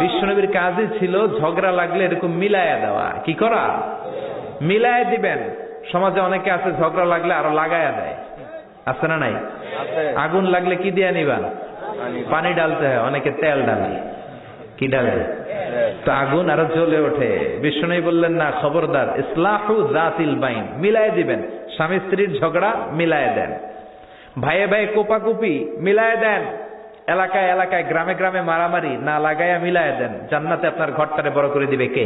বিশ্বনবীর কাজই ছিল ঝগড়া লাগলে এরকম মিলায়া দেওয়া। কি করা? মিলায়া দিবেন। সমাজে অনেকে আছে ঝগড়া লাগলে আরও লাগায়া দেয়। আছে না নাই? আগুন লাগলে কি দিয়ে নিবা? পানি ডালতে হয় অনেকে তেল ডালে। কি ডালে? তো আগুন আরও জ্বলে ওঠে। বিষ্ণু বললেন না খবরদার ইসলাহু জাতিল বাইন। মিলায় দিবেন। স্বামী স্ত্রীর ঝগড়া মিলায় দেন। ভাইয়ে ভাইয়ে কোপাকুপি মিলায় দেন। এলাকায় এলাকায়, গ্রামে গ্রামে মারামারি না লাগাইয়া মিলাইয়া দেন। জান্নাতে আপনার ঘরটারে বড় করে দিবে কে?